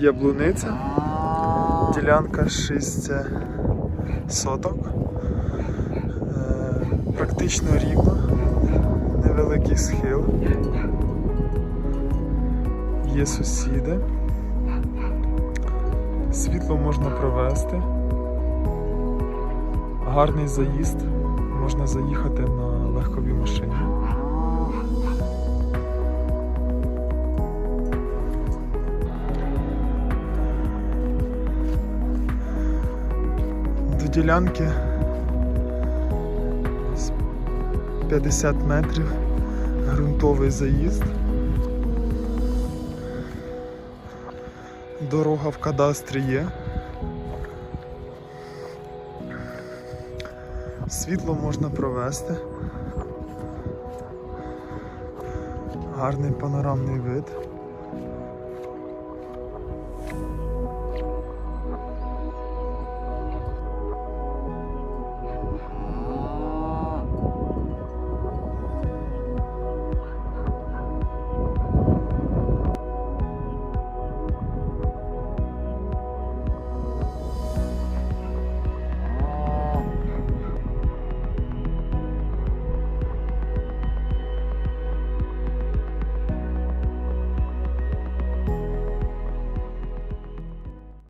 яблуниця. Ділянка 6 соток. Е, Практично рівно, невеликий схил. Є сусіди. Світло можна провести. Гарний заїзд. Можна заїхати на легковій машині. Ділянки з 50 метрів ґрунтовий заїзд. Дорога в кадастрі є. Світло можна провести. Гарний панорамний вид.